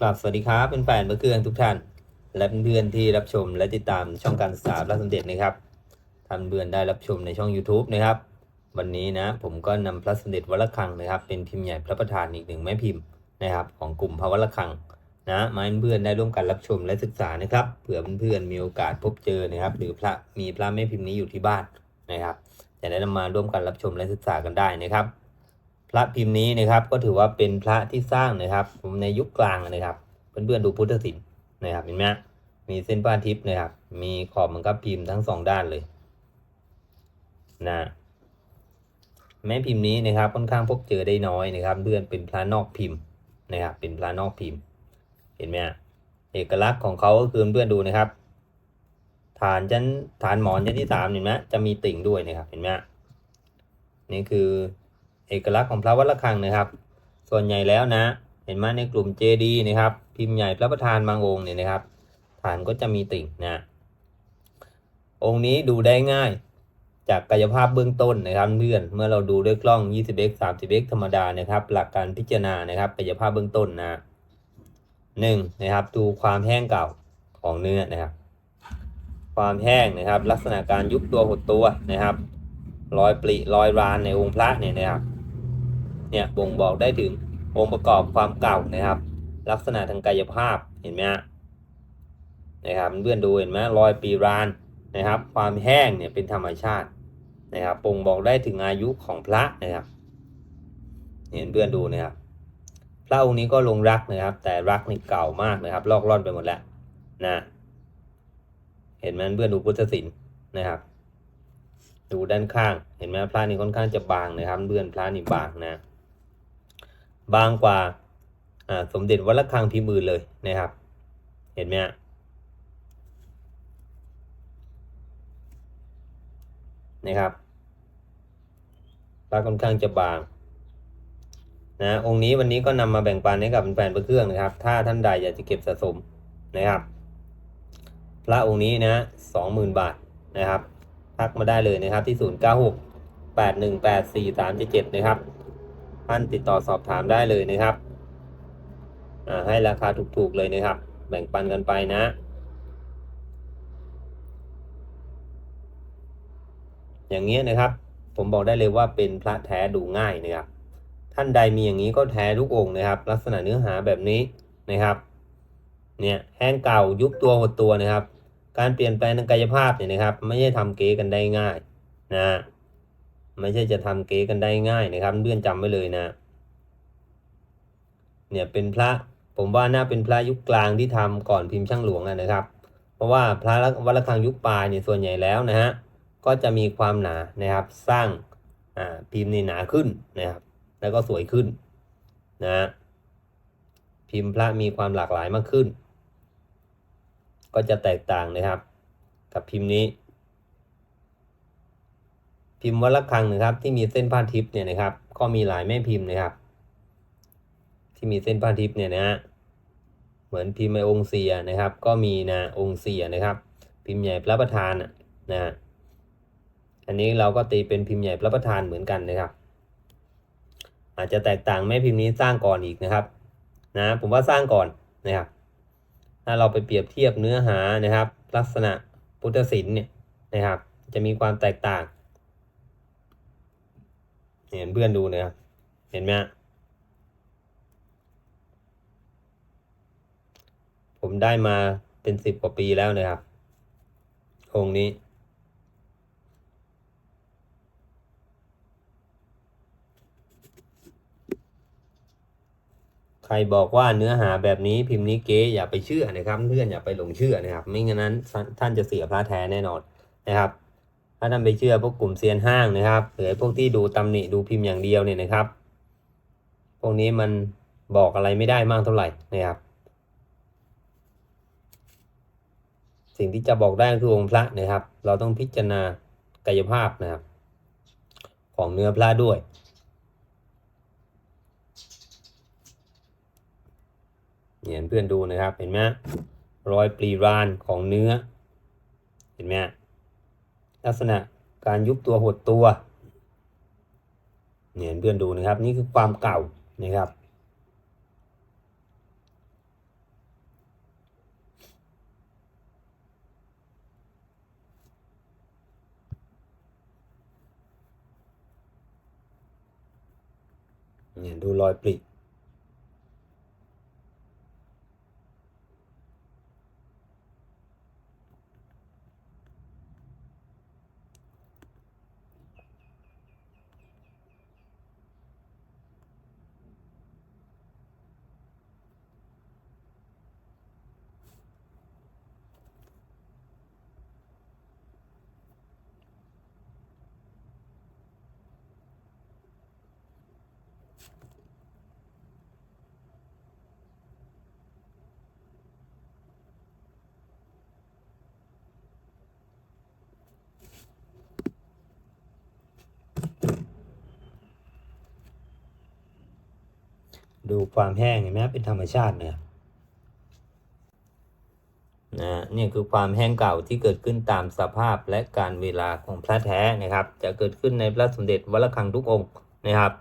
กราบสวัสดีครับเป็นแฟนเพื่อนทุกท่าน และเพื่อนๆที่รับชมและติดตามช่องการศึกษาพระสมเด็จนะครับท่านเพื่อนได้รับชมในช่อง YouTube นะครับ วันนี้นะผมก็นำพระสมเด็จวัดระฆังนะครับ เป็นพิมพ์ใหญ่พระประธานอีกหนึ่งแม่พิมพ์นะครับ ของกลุ่มพระวัดระฆังนะมาให้เพื่อนได้ร่วมกันรับชมและศึกษานะครับเผื่อเพื่อนๆมีโอกาสพบเจอนะครับ หรือพระมีพระแม่พิมพ์นี้อยู่ที่บ้านนะครับจะได้นำมาร่วมกันรับชมและศึกษากันได้นะครับ พระพิมพ์นี้นะครับ ก็ถือว่าเป็นพระที่สร้างนะครับในยุคกลางนะครับ เพื่อนๆดูพุทธศิลป์นะครับเห็นไหมมีเส้นป้านทิพย์นะครับ มีขอบมันก็พิมพ์ทั้งสองด้านเลยนะแม้พิมพ์นี้นะครับค่อนข้างพบเจอได้น้อยนะครับเพื่อนเป็นพระนอกพิมพ์นะครับ เป็นพระนอกพิมพ์ เห็นไหมเอกลักษณ์ของเขาก็คือเพื่อนดูนะครับ ฐานชั้นฐานหมอนชั้นที่สามเห็นไหมจะมีติ่งด้วยนะครับ เห็นไหมนี่คือ เอกลักษณ์ของพระวัดระฆังนะครับ ส่วนใหญ่แล้วนะ เห็นไหมในกลุ่มเจดีนะครับ พิมพ์ใหญ่พระประธานบางองค์เนี่ยนะครับ ฐานก็จะมีติ่งนะองค์นี้ดูได้ง่าย จากกายภาพเบื้องต้นนะครับเพื่อนเมื่อเราดูด้วยกล้อง 20x 30x ธรรมดานะครับ หลักการพิจารณานะครับกายภาพเบื้องต้นนะหนึ่งนะครับดูความแห้งเก่าของเนื้อนะครับ ความแห้งนะครับ ลักษณะการยุบตัวหดตัวนะครับรอยปริรอยรานในองค์พระเนี่ยนะครับ เนี่ยบ่งบอกได้ถึงองค์ประกอบความเก่านะครับ ลักษณะทางกายภาพเห็นไหมฮะนะครับเพื่อนดูเห็นไหมรอยปีรานนะครับ ความแห้งเนี่ยเป็นธรรมชาตินะครับบ่งบอกได้ถึงอายุของพระนะครับ เห็นเพื่อนดูนะครับพระองค์นี้ก็ลงรักนะครับ แต่รักนี่เก่ามากนะครับ ลอกล่อนไปหมดแล้วนะเห็นไหมเพื่อนดูพุทธศิลป์นะครับ ดูด้านข้าง เห็นไหมพระนี่ค่อนข้างจะบางนะครับ เพื่อนพระนี่บางนะ บางกว่าสมเด็จวัดระฆังพิมพ์อื่นเลยนะครับ เห็นไหมฮะนะครับพระค่อนข้างจะบางนะองค์นี้วันนี้ก็นำมาแบ่งปันให้กับแฟนๆพระเครื่องนะครับ ถ้าท่านใดอยากจะเก็บสะสมนะครับ พระองค์นี้นะสองหมื่นบาทนะครับ ทักมาได้เลยนะครับที่0 9 6 8 1 8 4 3 7 7นะครับ ท่านติดต่อสอบถามได้เลยนะครับให้ราคาถูกๆเลยนะครับ แบ่งปันกันไปนะอย่างเงี้ยนะครับ ผมบอกได้เลยว่าเป็นพระแท้ดูง่ายนะครับ ท่านใดมีอย่างนี้ก็แท้ทุกองค์นะครับ ลักษณะเนื้อหาแบบนี้นะครับ เนี่ยแห้งเก่ายุบตัวหดตัวนะครับ การเปลี่ยนแปลงทางกายภาพเนี่ยนะครับ ไม่ใช่ทำเก๊กันได้ง่ายนะ ไม่ใช่จะทำเก๊กันได้ง่ายนะครับเพื่อนจำไว้เลยนะ เนี่ยเป็นพระผมว่าน่าเป็นพระยุคกลางที่ทำก่อนพิมพ์ช่างหลวงนะครับ เพราะว่าพระวัดระฆังยุคปลายเนี่ยส่วนใหญ่แล้วนะฮะก็จะมีความหนานะครับสร้างอ่าพิมพ์ในหนาขึ้นนะครับ แล้วก็สวยขึ้นนะพิมพ์พระมีความหลากหลายมากขึ้น ก็จะแตกต่างนะครับ กับพิมพ์นี้ พิมพ์วัดระฆังนะครับ ที่มีเส้นผ้าทิพย์เนี่ยนะครับ ก็มีหลายแม่พิมพ์นะครับ ที่มีเส้นผ้าทิพย์เนี่ยนะฮะเหมือนพิมพ์ในองค์เสียนะครับ ก็มีนะองค์เสียนะครับ พิมพ์ใหญ่พระประธานนะนะฮะอันนี้เราก็ตีเป็นพิมพ์ใหญ่พระประธานเหมือนกันนะครับ อาจจะแตกต่างแม่พิมพ์นี้สร้างก่อนอีกนะครับ นะผมว่าสร้างก่อนนะครับ ถ้าเราไปเปรียบเทียบเนื้อหานะครับ ลักษณะพุทธศิลป์เนี่ยนะครับ จะมีความแตกต่าง เห็นเพื่อนดูนะครับ เห็นไหมผมได้มาเป็นสิบกว่าปีแล้วนะครับองค์นี้ใครบอกว่าเนื้อหาแบบนี้พิมพ์นี้เก๊อย่าไปเชื่อนะครับ เพื่อนอย่าไปหลงเชื่อนะครับ ไม่งั้นท่านจะเสียพระแท้แน่นอนนะครับ ถ้าท่านไปเชื่อพวกกลุ่มเซียนห้างนะครับหรือพวกที่ดูตำหนิดูพิมพ์อย่างเดียวเนี่ยนะครับ พวกนี้มันบอกอะไรไม่ได้มากเท่าไหร่นะครับ สิ่งที่จะบอกได้ก็คือองค์พระนะครับ เราต้องพิจารณากายภาพนะครับ ของเนื้อพระด้วยเนี่ยเพื่อนดูนะครับ เห็นไหมรอยปรีรานของเนื้อ เห็นไหม ลักษณะการยุบตัวหดตัวเนี่ยเพื่อนดูนะครับ นี่คือความเก่านะครับ เนี่ยดูรอยปลิ ดูความแห้งเห็นไหมเป็นธรรมชาตินะครับนะนี่คือความแห้งเก่าที่เกิดขึ้นตามสภาพและการเวลาของพระแท้นะครับ จะเกิดขึ้นในพระสมเด็จวัดระฆังทุกองค์นะครับ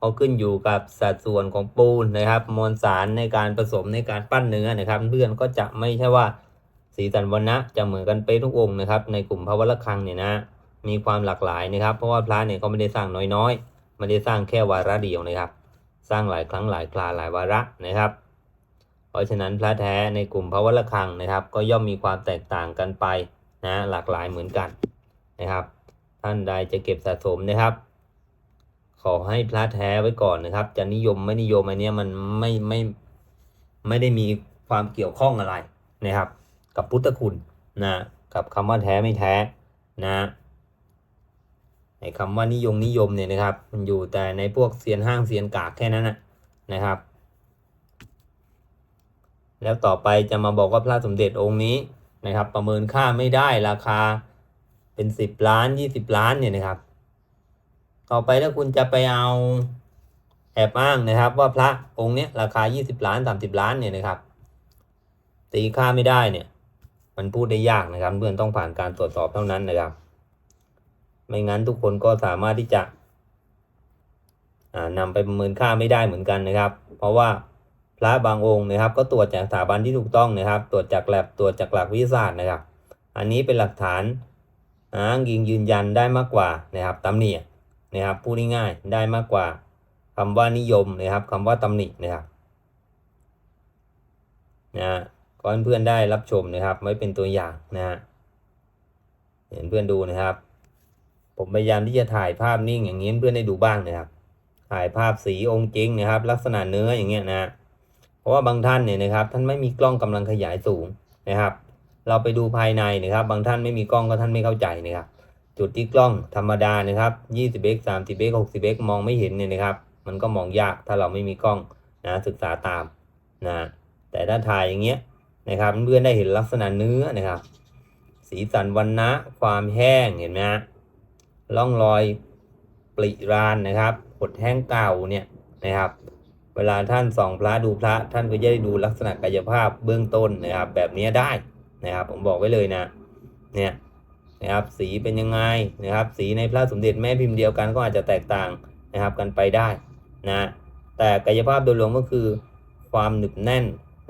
ก็ขึ้นอยู่กับสัดส่วนของปูนนะครับ มวลสารในการผสมในการปั้นเนื้อนะครับ เพื่อนก็จะไม่ใช่ว่าสีสันวันนะจะเหมือนกันเป๊ะทุกองค์นะครับ ในกลุ่มพระวัดระฆังเนี่ยนะมีความหลากหลายนะครับ เพราะว่าพระเนี่ยก็ไม่ได้สร้างน้อยๆไม่ได้สร้างแค่วาระเดียวนะครับ สร้างหลายครั้งหลายคราหลายวาระนะครับ เพราะฉะนั้นพระแท้ในกลุ่มพระวัลคังนะครับ ก็ย่อมมีความแตกต่างกันไปนะหลากหลายเหมือนกันนะครับ ท่านใดจะเก็บสะสมนะครับ ขอให้พระแท้ไว้ก่อนนะครับ จะนิยมไม่นิยมอันนี้มันไม่ไม่ไม่ได้มีความเกี่ยวข้องอะไรนะครับ กับพุทธคุณนะกับคำว่าแท้ไม่แท้นะ ไอ้คำว่านิยมนิยมเนี่ยนะครับ มันอยู่แต่ในพวกเซียนห้างเซียนกากแค่นั้นนะนะครับ แล้วต่อไปจะมาบอกว่าพระสมเด็จองค์นี้นะครับ ประเมินค่าไม่ได้ราคาเป็นสิบล้านยี่สิบล้านเนี่ยนะครับ ต่อไปถ้าคุณจะไปเอาแอบอ้างนะครับ ว่าพระองค์เนี้ยราคายี่สิบล้านสามสิบล้านเนี่ยนะครับ ตีค่าไม่ได้เนี่ย มันพูดได้ยากนะครับ เพื่อนต้องผ่านการตรวจสอบเท่านั้นนะครับ ไม่งั้นทุกคนก็สามารถที่จะอ่านำไปประเมินค่าไม่ได้เหมือนกันนะครับ เพราะว่าพระบางองค์นะครับ ก็ตรวจจากสถาบันที่ถูกต้องนะครับ ตรวจจากแลบตรวจจากหลักวิทยาศาสตร์นะครับ อันนี้เป็นหลักฐานอ้างยิงยืนยันได้มากกว่านะครับตำหนินะครับพูดง่ายๆได้มากกว่าคำว่านิยมนะครับคำว่าตำหนินะครับนะก็เพื่อนๆได้รับชมนะครับ ไว้เป็นตัวอย่างนะฮะเห็นเพื่อนดูนะครับ ผมพยายามที่จะถ่ายภาพนิ่งอย่างนี้เพื่อนได้ดูบ้างนะครับ ถ่ายภาพสีองค์จริงนะครับ ลักษณะเนื้ออย่างเงี้ยนะเพราะว่าบางท่านเนี่ยนะครับ ท่านไม่มีกล้องกำลังขยายสูงนะครับ เราไปดูภายในนะครับ บางท่านไม่มีกล้องก็ท่านไม่เข้าใจนะครับ จุดที่กล้องธรรมดานะครับ 20x 30x 60x มองไม่เห็นเนี่ยนะครับ มันก็มองยากถ้าเราไม่มีกล้องนะศึกษาตามนะแต่ถ้าถ่ายอย่างเงี้ยนะครับเพื่อนได้เห็นลักษณะเนื้อนะครับ สีสันวันนะความแห้งเห็นไหมฮะ ร่องรอยปริรานนะครับหดแห้งเก่าเนี่ยนะครับ เวลาท่านส่องพระดูพระท่านก็จะได้ดูลักษณะกายภาพเบื้องต้นนะครับ แบบนี้ได้นะครับ ผมบอกไว้เลยนะเนี่ยนะครับสีเป็นยังไงนะครับ สีในพระสมเด็จแม่พิมพ์เดียวกันก็อาจจะแตกต่างนะครับกันไปได้นะแต่กายภาพโดยรวมก็คือ ความหนึบแน่น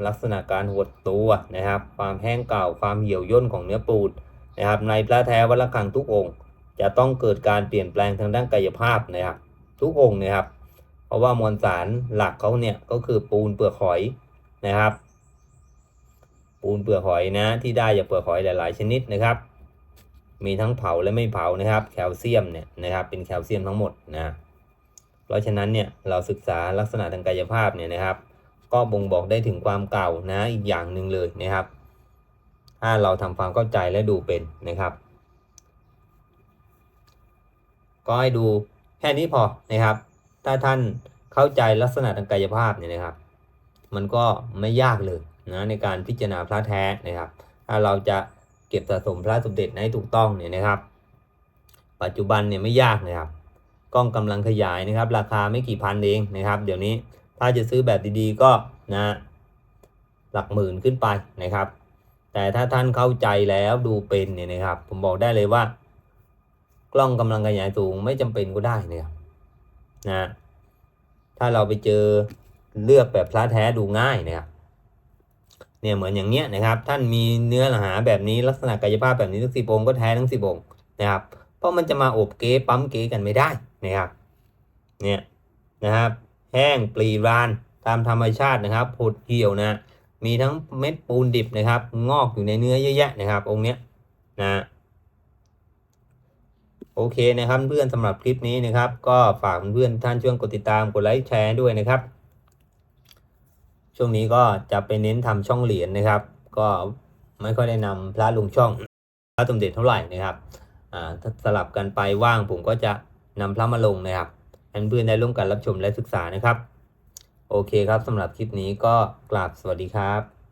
ลักษณะการหดตัวนะครับ ความแห้งเก่าความเหี่ยวย่นของเนื้อปูนนะครับในพระแท้วัดระฆังทุกองค์ จะต้องเกิดการเปลี่ยนแปลงทางด้านกายภาพนะครับ ทุกองค์นะครับ เพราะว่ามวลสารหลักเขาเนี่ยก็คือปูนเปลือกหอยนะครับ ปูนเปลือกหอยนะ ที่ได้จากเปลือกหอยหลาย ๆ ชนิดนะครับ มีทั้งเผาและไม่เผานะครับ แคลเซียมเนี่ยนะครับเป็นแคลเซียมทั้งหมดนะเพราะฉะนั้นเนี่ยเราศึกษาลักษณะทางกายภาพเนี่ยนะครับ ก็บ่งบอกได้ถึงความเก่านะอีกอย่างหนึ่งเลยนะครับ ถ้าเราทำความเข้าใจและดูเป็นนะครับ ก็ให้ดูแค่นี้พอนะครับ ถ้าท่านเข้าใจลักษณะทางกายภาพเนี่ยนะครับ มันก็ไม่ยากเลยนะในการพิจารณาพระแท้นะครับ ถ้าเราจะเก็บสะสมพระสมเด็จให้ถูกต้องเนี่ยนะครับ ปัจจุบันเนี่ยไม่ยากนะครับ กล้องกำลังขยายนะครับ ราคาไม่กี่พันเองนะครับ เดี๋ยวนี้ถ้าจะซื้อแบบดีๆก็นะหลักหมื่นขึ้นไปนะครับ แต่ถ้าท่านเข้าใจแล้วดูเป็นเนี่ยนะครับ ผมบอกได้เลยว่า กล้องกำลังขยายสูงไม่จำเป็นก็ได้นะครับนะถ้าเราไปเจอเลือกแบบพระแท้ดูง่ายนะครับเนี่ยเหมือนอย่างเนี้ยนะครับ ท่านมีเนื้อหาแบบนี้ลักษณะกายภาพแบบนี้ทั้งสิบองก็แท้ทั้งสิบองนะครับ เพราะมันจะมาอบเก๊ปั๊มเก๊กันไม่ได้นะครับเนี่ยนะครับ แห้งปลีรานตามธรรมชาตินะครับผดเหี่ยวนะ มีทั้งเม็ดปูนดิบนะครับ งอกอยู่ในเนื้อเยอะแยะนะครับ องค์เนี้ยนะ โอเคนะครับเพื่อนสำหรับคลิปนี้นะครับ ก็ฝากเพื่อนท่านช่วยกดติดตามกดไลค์แชร์ด้วยนะครับ ช่วงนี้ก็จะไปเน้นทำช่องเหรียญนะครับ ก็ไม่ค่อยได้นำพระลงช่องพระสมเด็จเท่าไหร่นะครับอ่าสลับกันไปว่างผมก็จะนำพระมาลงนะครับเพื่อนได้ร่วมกันรับชมและศึกษานะครับ โอเคครับสำหรับคลิปนี้ก็กราบสวัสดีครับ